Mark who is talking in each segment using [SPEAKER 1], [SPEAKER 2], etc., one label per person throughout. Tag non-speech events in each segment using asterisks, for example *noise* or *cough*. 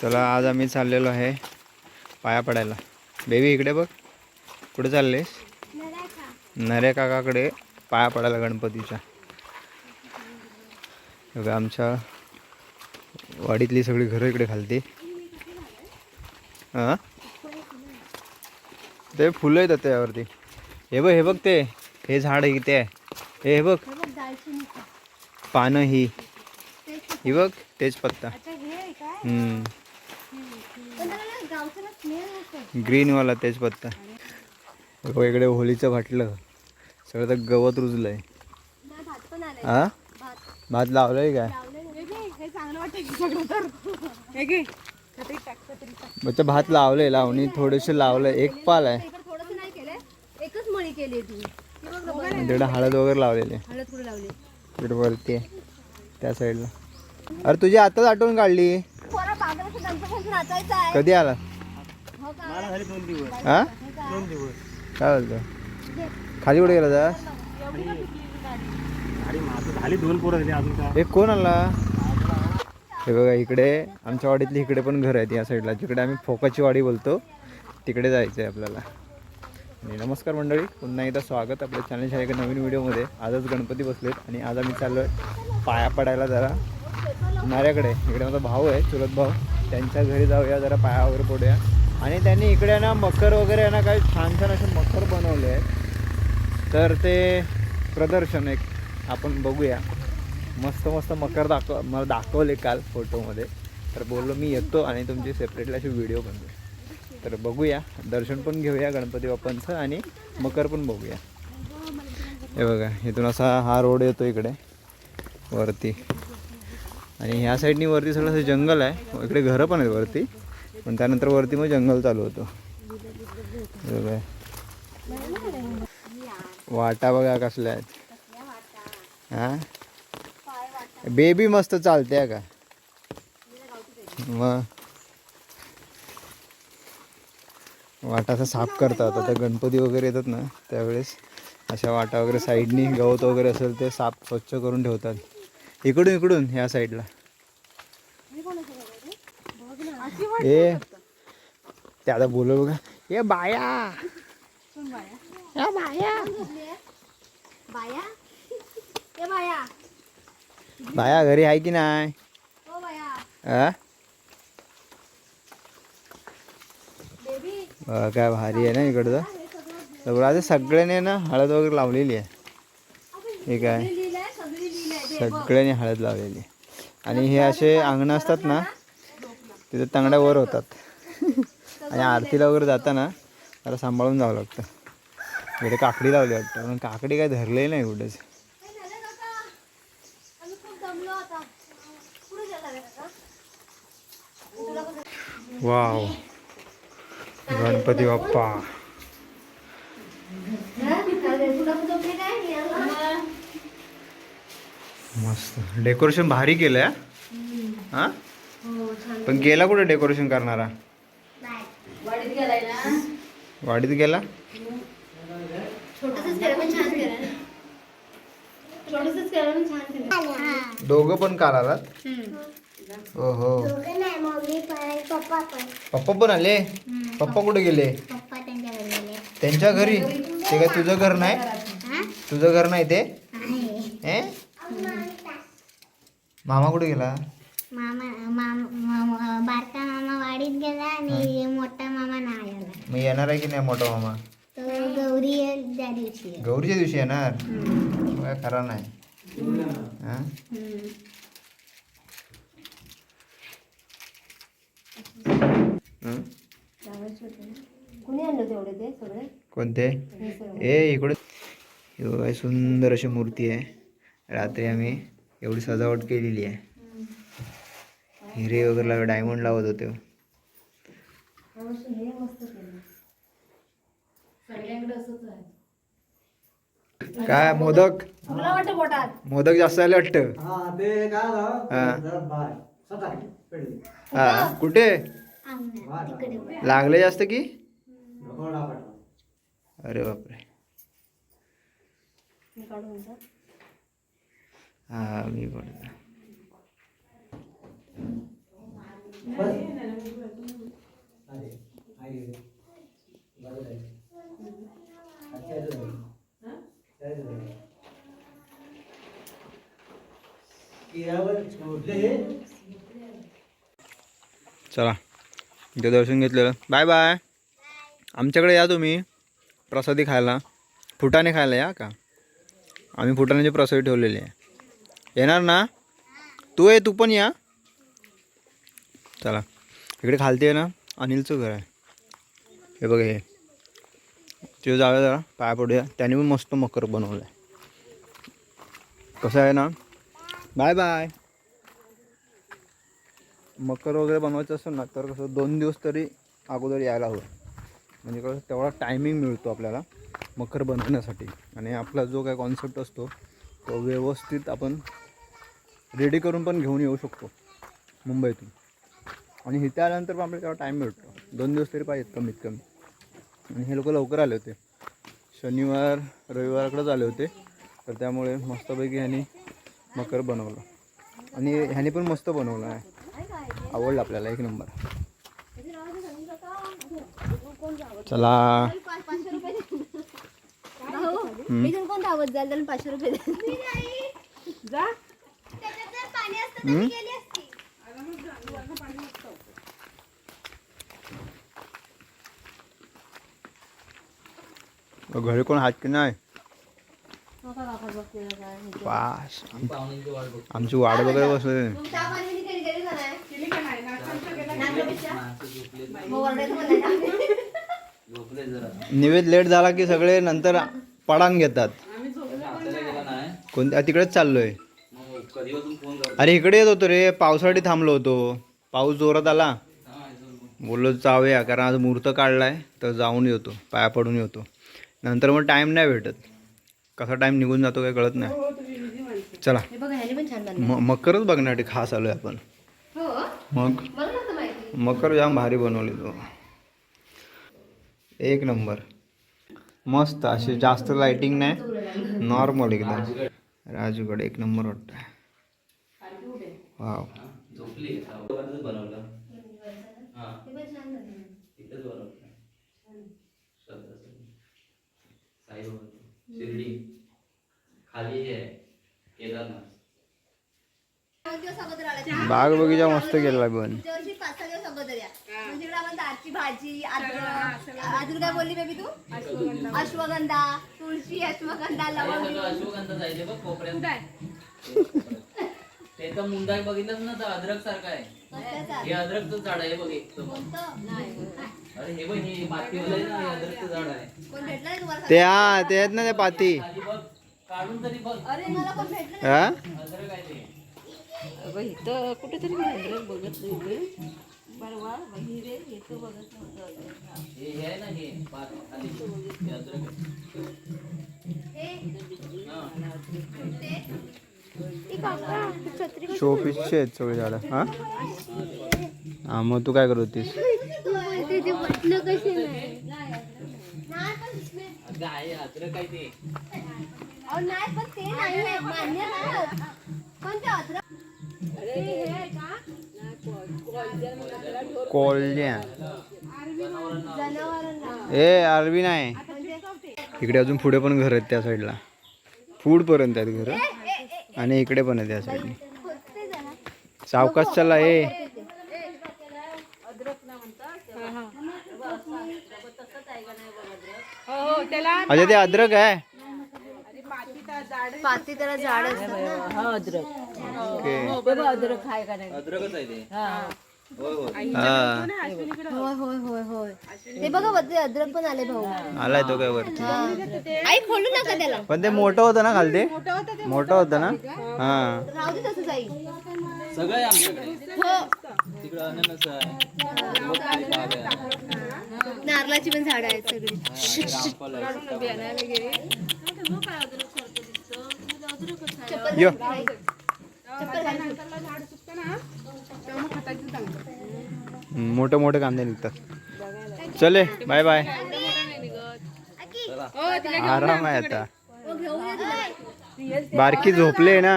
[SPEAKER 1] चला आज आम्ही चाललेलो आहे पाया पडायला. बेबी इकडे बघ. कुठे चाललेस? नऱ्या काकाकडे पाया पडायला गणपतीच्या. बघा आमच्या वाडीतली सगळी घरं इकडे खालती. हां ते फुलं येतात त्यावरती. हे बघ हे बघ ते. हे झाड ते आहे हे हे बघ. पानं ही. ही बघ तेच पत्ता हम्म. ग्रीनवाला तेच पत्ता. इकडे होलीचं फाटलं सगळं तर गवत रुजलंय. हा? भात लावलंय काय?
[SPEAKER 2] हे
[SPEAKER 1] बच्चा भात लावलंय लावणी थोडेसे लावलंय. एक पाल आहे. तिकडे हळद वगैरे लावलेली.
[SPEAKER 3] हळद कुठे लावली
[SPEAKER 1] तिकडे वरती त्या साईडला अरे तुझी आताच आठवण काढली
[SPEAKER 3] पोरा बागलाचं गणपती नाचायचं आहे
[SPEAKER 1] कधी आला?
[SPEAKER 3] हो
[SPEAKER 1] हा? काय बोलतो? खाली कुठे गेला जा
[SPEAKER 4] खाली दोन पोरं दिली अजून का?
[SPEAKER 1] हे कोण आला? हे बघा इकडे आमच्या वाडीतली इकडे पण घर आहेत या साईडला जिकडे आम्ही फोकाची वाडी बोलतो तिकडे जायचं आहे आपल्याला. आणि नमस्कार मंडळी पुन्हा एकदा स्वागत आपल्या चॅनलच्या एका नवीन व्हिडिओमध्ये आजच गणपती बसलेत आणि आज आम्ही चाललो आहे पाया पडायला जरा. नाऱ्याकडे इकडे माझा भाऊ आहे चुलत भाऊ. त्यांच्या घरी जाऊया जरा पायावर पडूया. आणि त्यांनी इकडे ना मकर वगैरे आहे ना काही छान छान असे मकर बनवले आहेत. तर ते प्रदर्शन एक आपण बघूया. मस्त मस्त मकर दाखव मला दाखवले काल फोटोमध्ये. तर बोललो मी येतो आणि तुमची सेपरेटली अशी व्हिडिओ बनवू. तर बघूया. दर्शन पण घेऊया गणपती बाप्पांचं आणि मकर पण बघूया. हे बघा इथून असा हा रोड येतो इकडे. वरती. आणि ह्या साईडनी वरती सगळं असं जंगल आहे. इकडे घरं पण आहेत वरती. पण त्यानंतर वरती मग जंगल चालू होतं. वाटा बघा कसल्या आहेत. हा? बेबी मस्त चालते का? मग? वाटा असं साफ करतात. आता गणपती वगैरे येतात ना त्यावेळेस अशा वाटा वगैरे साईडनी गवत वगैरे असेल ते साफ स्वच्छ करून ठेवतात. इकडून इकडून ह्या साईडला. ए ते आता बोलव बघा. ए बाया. या बाया?
[SPEAKER 3] बाया. बाया?
[SPEAKER 1] बाया. घरी आहे की नाही?
[SPEAKER 3] हो
[SPEAKER 1] काय भारी आहे ना इकडचं. सगळं आता सगळ्याने ना हळद वगैरे लावलेली आहे. हे
[SPEAKER 3] सगळी लिहिलंय
[SPEAKER 1] सगळ्यांनी हळद लावलेली. आणि हे असे अंगणं असतात ना तिथे तांगड्या वर होतात. आणि आरतीला वगैरे जाताना जरा सांभाळून जावं लागतं. इकडे काकडी लावली वाटतं. पण काकडी काय धरलेली नाही कुठेच. वाव. गणपती बाप्पा
[SPEAKER 3] तुला पण झोपली काय मी आला.
[SPEAKER 1] मस्त. डेकोरेशन भारी केलंय हा? हा? पण गेला कुठे डेकोरेशन करणारा?
[SPEAKER 3] वाडीत गेलाय ना?
[SPEAKER 1] वाडीत गेला?
[SPEAKER 3] केलं केलं. केलं केलं.
[SPEAKER 1] दोघं पण काल आलात हो हो
[SPEAKER 3] नाही मम्मी पण पप्पा पण.
[SPEAKER 1] आले? पप्पा कुठे गेले?
[SPEAKER 3] पप्पा त्यांच्या घरी
[SPEAKER 1] त्यांच्या घरी? ते काय तुझं घर नाही? तुझं घर नाही ते? ए मामा कुठे गेला?
[SPEAKER 5] मामा मामा बारका मामा वाडीत गेला आणि मोठा मामा नाही आला.
[SPEAKER 1] मग येणार आहे की नाही मोठा मामा?
[SPEAKER 5] तो गौरी आहे त्या दिवशी.
[SPEAKER 1] गौरीच्या दिवशी येणार? काय खरा नाही. हा? हं?
[SPEAKER 3] कुणी आणलं तेवढे ते सगळे?
[SPEAKER 1] कोणते? ए इकडे. सुंदर अशी मूर्ती आहे. रात्री आम्ही एवढी सजावट केलेली आहे. हिरे वगैरे लाव डायमंड लावत होते. काय मोदक? मोदक जास्त आले वाटतं.
[SPEAKER 4] हा.
[SPEAKER 1] कुठे? लागले जास्त की? अरे बापरे.
[SPEAKER 3] मी
[SPEAKER 4] पडता
[SPEAKER 1] चला इथे दर्शन घेतलेलं. Bye bye. आमच्याकडे या तुम्ही प्रसादी खायला. फुटाणे खायला या का? आम्ही फुटाण्याची प्रसादी ठेवलेली आहे. येणार ना? तू ये तू पण या. चला. इकडे खालती आहे ना अनिलचं घर आहे. हे बघ हे. ते जाऊया जरा पाया पडूया. त्याने पण मस्त मकर बनवलं आहे कसं आहे ना? बाय बाय मकर वगैरे बनवायचं असेल ना तर कसं दोन दिवस तरी अगोदर यायला हवं. म्हणजे कसं तेवढा टायमिंग मिळतो आपल्याला मकर बनवण्यासाठी. आणि आपला जो काय कॉन्सेप्ट असतो तो व्यवस्थित आपण रेडी करून पण घेऊन येऊ शकतो मुंबईतून. आणि इथे आल्यानंतर पण आपल्याला तेवढा टाईम मिळतो दोन दिवस तरी पाहिजेत कमीत कमी. आणि हे लोक लवकर आले होते. शनिवार रविवारकडेच आले होते. तर त्यामुळे मस्तपैकी ह्यांनी मकर बनवलं. आणि ह्याने पण मस्त बनवलं आहे. आवडलं आपल्याला. एक नंबर. चला.
[SPEAKER 3] पाचशे रुपये
[SPEAKER 1] हम्म? घरी कोण हात की नाही? पास आमची वाट वगैरे बसले. निवेद लेट झाला की सगळे नंतर पडान घेतात.
[SPEAKER 2] आम्ही झोपलो
[SPEAKER 1] कोणत्या तिकडेच चाललोय. अरे इकडे येत होतो रे पावसाळी थांबलो होतो. पाऊस जोरात आला. बोललो जाऊया कारण आज मुहूर्त काढलाय तर जाऊन येतो पाया पडून येतो. नंतर मग टाईम नाही भेटत. कसा टाईम निघून जातो काही कळत नाही. चला.
[SPEAKER 3] हे बघा ह्याने पण छान बनलं
[SPEAKER 1] म मकरच बघण्यासाठी खास आलोय आपण.
[SPEAKER 3] हो?
[SPEAKER 1] मग? मकर जाम भारी बनवली तो. एक नंबर. मस्त अशी जास्त लाइटिंग नाही. नॉर्मल एकदम. राजूकडे एक नंबर वाटतं वाव
[SPEAKER 3] हे. पण छान बनलं
[SPEAKER 6] शिर्डी. खाली हे केदारनाथ.
[SPEAKER 1] बाग बगीचा मस्त केला पण.
[SPEAKER 3] पुढच्या वर्षी पाच सहा दिवस अगोदर या. म्हणजे इकडे आपण दालची भाजी अद्रक अजून काय बोलली बेबी तू? अश्वगंधा. तुळशी अश्वगंधा लवंग.
[SPEAKER 6] अश्वगंधा जायचे बघ कोपऱ्यात. ते तर मुंडा बघितलंच ना तर अद्रक सारखा आहे? हे अद्रकचं झाड आहे बघ एक? अरे हे बघ हे मातीवालं आहे ना हे अद्रकचं झाड आहे.
[SPEAKER 1] ते हा ते आहेत ना ते पाती.
[SPEAKER 6] काढून तरी बघ.
[SPEAKER 3] अरे मला कोण भेटलं
[SPEAKER 1] हा?
[SPEAKER 6] अद्रक आहे ते.
[SPEAKER 2] अगं इथं कुठेतरी मी अद्रक बघत नाही येतो बघत नव्हतं
[SPEAKER 6] हे हे आहे ना हे पात खाली. हे अद्रक आहे.
[SPEAKER 1] शोपीसचे आहेत सगळी झाडं. हां? हां मग तू काय करत होतीस?
[SPEAKER 3] कोल्ड्या
[SPEAKER 1] ए आरवी नाही. इकडे अजून पुढे पण घर आहेत त्या साईडला फूडपर्यंत आहेत घर. आणि इकडे पण आहे त्या साईडने. सावकाश चला ए.
[SPEAKER 2] हो हो त्याला
[SPEAKER 1] अच्छा ते अद्रक आहे.
[SPEAKER 3] पाती त्याला झाड असतात ना.
[SPEAKER 1] ओके
[SPEAKER 6] अद्रकच आहे ते.
[SPEAKER 1] हा
[SPEAKER 3] होय होय. होय होय ते बघा बघ, ते अद्रक पण आले भाऊ.
[SPEAKER 1] आलाय तो काय वरती?
[SPEAKER 3] आई खोलू नका त्याला.
[SPEAKER 1] पण ते मोठं होतं ना खालते? मोठं होतं ना? हा.
[SPEAKER 3] राहू दे तसंच आई.
[SPEAKER 6] सगळं आहे आमच्याकडे.
[SPEAKER 3] हो.
[SPEAKER 6] तिकडं अननस आहे.
[SPEAKER 3] नारळाची पण झाड आहेत सगळी.
[SPEAKER 6] रामफल आहे.
[SPEAKER 3] चप्पल
[SPEAKER 1] यो.
[SPEAKER 3] चप्पल घाल.
[SPEAKER 2] झाड सुटतं ना तेव्हा मग खताचं चांगलं
[SPEAKER 1] मोठे मोठे कांदे निघतात. चले बाय बाय आराम आहे आता. बारकी झोपले ना?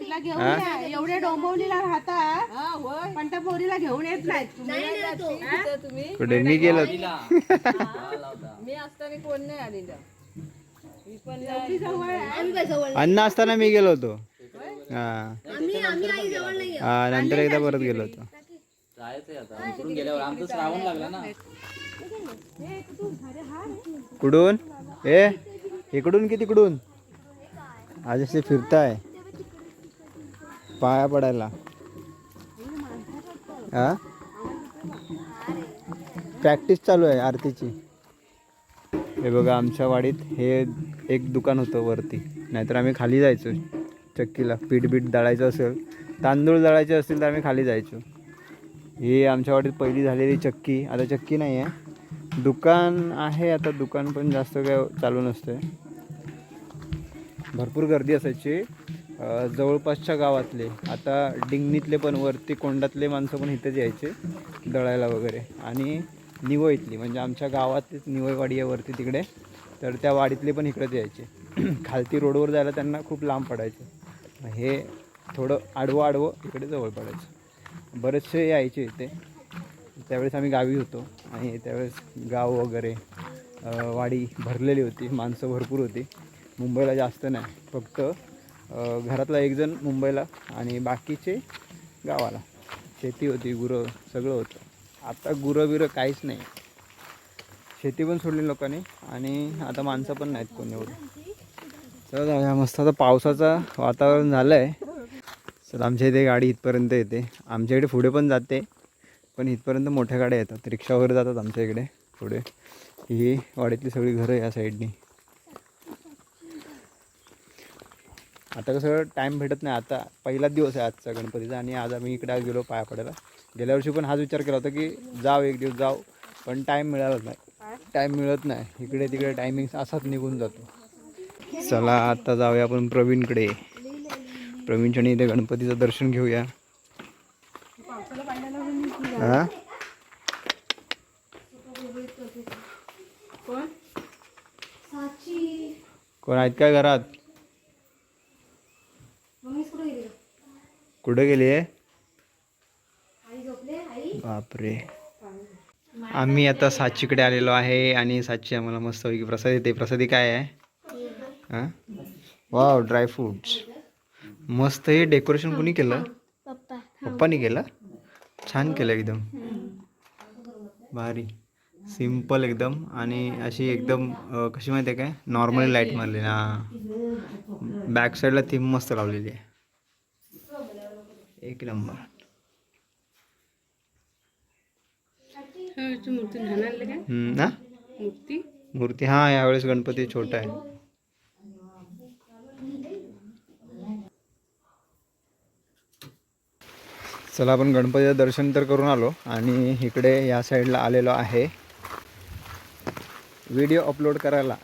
[SPEAKER 2] तिला घेऊन या. एवढे डोंबवलीला राहता. पण त्या पोरीला घेऊन येत नाहीत.
[SPEAKER 3] नाही नाही तो.
[SPEAKER 1] कुठे मी गेलो.
[SPEAKER 6] हा
[SPEAKER 1] अन्न असताना मी गेलो होतो. हा. हा नंतर एकदा परत गेलो होतो.
[SPEAKER 6] जायचंय आता. इकडून गेल्यावर आमचं श्रावण लागला ना.
[SPEAKER 1] कुठून? ए इकडून की तिकडून? आज असे फिरताय. पाया पडायला. हा प्रॅक्टिस चालू आहे आरतीची. हे बघा आमच्या वाडीत हे एक दुकान होतं वरती. नाहीतर आम्ही खाली जायचो. चक्कीला पीठ बीठ दळायचं असेल तांदूळ दळायचे असतील तर आम्ही खाली जायचो. ही आमच्या वाडीत पहिली झालेली चक्की. आता चक्की नाही आहे दुकान आहे आता दुकान पण जास्त काय चालू नसते भरपूर गर्दी असायची. जवळपासच्या गावातले आता डिंगणीतले पण वरती कोंडातले माणसं पण इथेच यायचे दळायला वगैरे. आणि निवईतली म्हणजे आमच्या गावातलीच निवळवाडी आहे वरती तिकडे. तर त्या वाडीतले पण इकडेच यायचे. *clears throat* खालती रोडवर जायला त्यांना खूप लांब पडायचं. हे थोडं आडवं आडवं इकडे जवळ पडायचं. बरेचसे यायचे इथे. त्यावेळेस आम्ही गावी होतो आणि त्यावेळेस गाव वगैरे वाडी भरलेली होती माणसं भरपूर होती. मुंबईला जास्त नाही फक्त घरातला एकजण मुंबईला आणि बाकीचे गावाला. शेती होती गुरं सगळं होतं. आता गुरं बिरं काहीच नाही. शेती पण सोडली लोकांनी आणि आता माणसं पण नाहीत कोण एवढं. चला मस्त आता पावसाचं वातावरण झालं आहे चल आमच्या इथे गाडी इथपर्यंत येते. आमच्या इकडे पुढे पण जाते पण इथपर्यंत मोठ्या गाड्या येतात. रिक्षा वगैरे जातात आमच्या इकडे पुढे. ही वाडीतली सगळी घरं या साईडनी. आता कसं टाईम भेटत नाही. आता पहिलाच दिवस आहे आजचा गणपतीचा आणि आज आम्ही इकडे गेलो पाया पडायला गेल्या वर्षी पण हाच विचार केला होता की जाव एक दिवस जाऊ पण टाईम मिळालाच नाही. टाईम मिळत नाही. इकडे तिकडे टायमिंग असाच निघून जातो. चला आता जाऊया आपण प्रवीणकडे. प्रवीणच्याने इथे गणपतीचं दर्शन घेऊया. हा? कोण आहेत काय घरात?
[SPEAKER 3] कुठं
[SPEAKER 1] कुठे गेली आहे बापरे. आम्ही आता साचीकडे आलेलो आहे आणि साची आम्हाला मस्त पैकी प्रसाद येते प्रसादी काय आहे? हां? वाव ड्रायफ्रूट्स मस्त हे डेकोरेशन कोणी केलं?
[SPEAKER 5] पप्पा.
[SPEAKER 1] पप्पानी केलं? छान केलं एकदम. भारी. सिंपल एकदम. आणि अशी एकदम अं, कशी माहिती आहे काय? नॉर्मली लाइट मारली ना बॅक साईडला थीम मस्त लावलेली आहे. एक नंबर.
[SPEAKER 2] मूर्ती लहान आणलं काय
[SPEAKER 1] हम्म, ना
[SPEAKER 2] मूर्ती?
[SPEAKER 1] मूर्ती हा यावेळेस गणपती छोटा आहे. चला आपण गणपतीचं दर्शन तर करून आलो आणि इकडे या साईडला आलेलो आहे. व्हिडिओ अपलोड करायला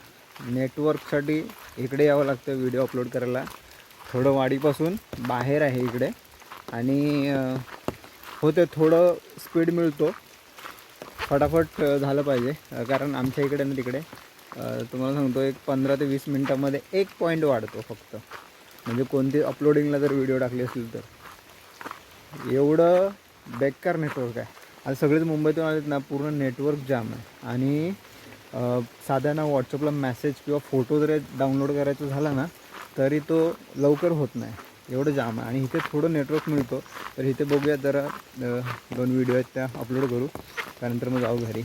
[SPEAKER 1] नेटवर्कसाठी इकडे यावं लागतं व्हिडिओ अपलोड करायला. थोडं वाडीपासून बाहेर आहे इकडे. आणि होते थोडं स्पीड मिळतो. फटाफट झालं पाहिजे. कारण आमच्या इकडे ना तिकडे तुम्हाला सांगतो एक पंधरा ते वीस मिनटामध्ये एक पॉईंट वाढतो फक्त. म्हणजे कोणती अपलोडिंगला जर व्हिडिओ टाकली असेल तर. एवढं बेकार नेटवर्क आहे. आता सगळेच मुंबईतून आलेत ना पूर्ण नेटवर्क जाम आहे. आणि अ, साधा ना व्हॉट्सअपला मेसेज किंवा फोटो जरी डाउनलोड करायचा झाला ना तरी तो लवकर होत नाही. एवढं जाम आहे. आणि इथे थोडं नेटवर्क मिळतो. तर इथे बघूया जरा दोन व्हिडिओ आहेत त्या अपलोड करू. त्यानंतर मग जाऊ घरी.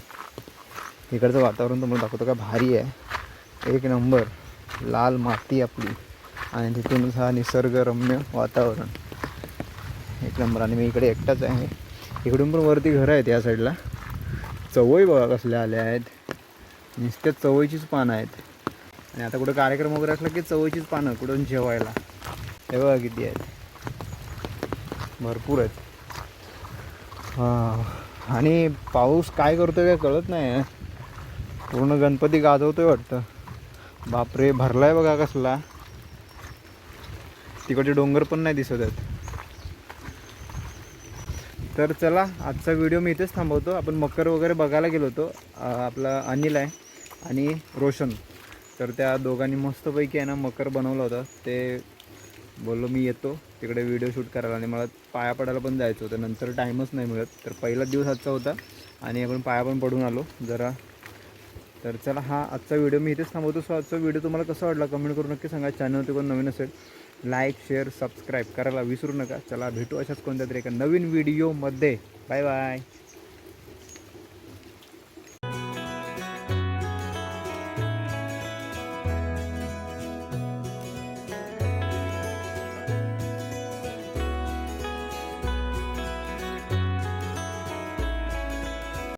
[SPEAKER 1] इकडचं वातावरण तुम्हाला दाखवतो का? भारी आहे. एक नंबर लाल माती आपली. आणि तिथूनच हा निसर्गरम्य वातावरण. एक नंबर. आणि मी इकडे एकटाच आहे. इकडून पण वरती घरं आहेत या साईडला. चवळी बघा कसल्या आल्या आहेत. नुसत्या चवळीचीच पानं आहेत. आणि आता कुठं कार्यक्रम वगैरे असला की चवळीचीच पानं कुठून जेवायला. हे बघा किती आहेत. भरपूर आहेत. हां. आणि पाऊस काय करतोय काय कळत नाही पूर्ण गणपती गाजवतोय वाटतं. बापरे भरलाय बघा कसला. तिकडचे डोंगर पण नाही दिसत आहेत. तर चला आजचा व्हिडिओ मी इथेच थांबवतो. आपण मकर वगैरे बघायला गेलो होतो. आपला अनिल आहे आणि रोशन. तर त्या दोघांनी मस्तपैकी आहे ना मकर बनवलं होतं. ते बोललो मी येतो. तिकडे व्हिडिओ शूट करायला. आणि मला पाया पडायला पण जायचं होतं. नंतर टाईमच नाही मिळत. तर पहिला दिवस आजचा होता. आणि आपण पाया पण पडून आलो. जरा. तर चला हा आजचा व्हिडिओ मी इथेच थांबवतो. सो आजचा व्हिडिओ तुम्हाला कसा वाटला? कमेंट करून नक्की सांगा. चॅनलवरती पण नवीन असेल लाईक शेअर सबस्क्राईब करायला विसरू नका. चला भेटू अशाच कोणत्या तरी एका नवीन व्हिडिओमध्ये बाय बाय